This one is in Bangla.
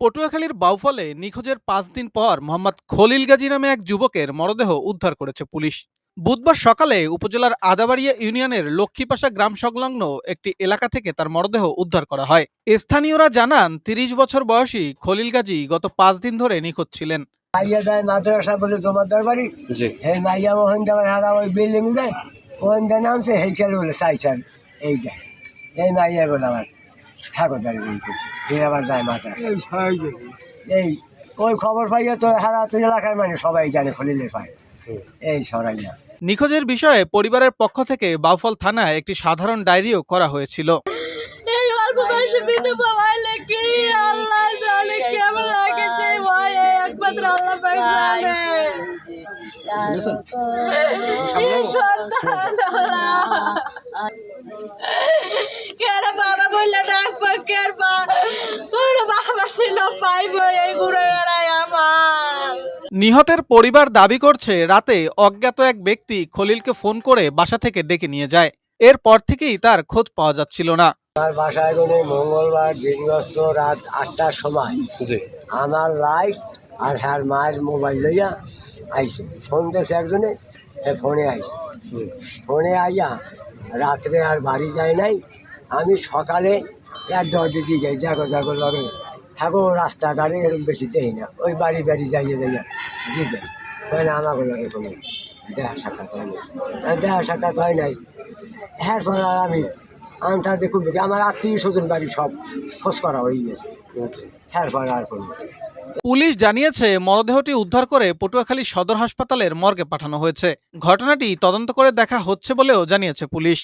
পটুয়াখালীর বাউফলে নিখোঁজের পাঁচ দিন পর মোহাম্মদ খলিল গাজী নামে এক যুবকের মরদেহ উদ্ধার করেছে পুলিশ। বুধবার সকালে উপজেলার আদাবাড়িয়া ইউনিয়নের লক্ষ্মীপাশা গ্রাম সংলগ্ন একটি এলাকা থেকে তার মরদেহ উদ্ধার করা হয়। স্থানীয়রা জানান তিরিশ বছর বয়সী খলিল গাজী গত পাঁচ দিন ধরে নিখোঁজ ছিলেন। মাইয়া যায় মাদ্রাসা বলে জমাদার বাড়ি। এই মাইয়া মোহন যাবার হারা ওই বিল্ডিং উঠে ওখান নামছে সেই বলে চাইছেন এই যায় এই মাইয়া বলে আমার। ঠাকুরদারি বই করছে। আবার যায় মাদ্রাসা এই ওই খবর পাইয়া তো হারা তো এলাকার মানে সবাই জানে খলিলে পায়। এই সরাইয়া নিখোঁজের বিষয়ে পরিবারের পক্ষ থেকে বাউফল থানায় একটি সাধারণ ডায়েরিও করা হয়েছিল। বয়সে ছিল পাইবো এই ঘুরে আমার। নিহতের পরিবার দাবি করছে রাতে অজ্ঞাত এক ব্যক্তি খলিলকে ফোন করে বাসা থেকে ডেকে নিয়ে যায়। এরপর থেকেই তার খোঁজ পাওয়া যাচ্ছিল না। আমার বাসায় কোনো মঙ্গলবার দিনগ্রস্ত রাত আটটার সময় জি। আমার লাইট আর হ্যার মায়ের মোবাইল লইয়া আইছে। ফোন দিয়েছে একজনে এ ফোনে আইছে। ফোনে আইয়া রাত্রে আর বাড়ি যায় নাই। আমি সকালে এক দরজে দিয়ে যাই জাগো জাগো। লগে থাকো রাস্তাঘাটে এরকম বেশি দেই না। ওই বাড়ি বাড়ি যাইয়ে যাইয়া দিবে হয় না আমাকে লগে কোনো দেখা সাক্ষাৎ হয় না দেখা সাক্ষাৎ হয় নাই। হ্যাঁ পর আর আমি আন্তাজে খুব বেশি আমার আত্মীয় স্বজন বাড়ি সব খোঁজ করা হয়ে গেছে। হ্যাঁ পর আর কোনো পুলিশ জানিয়েছে মরদেহটি উদ্ধার করে পটুয়াখালী সদর হাসপাতালের মর্গে পাঠানো হয়েছে। ঘটনাটি তদন্ত করে দেখা হচ্ছে বলেও জানিয়েছে পুলিশ।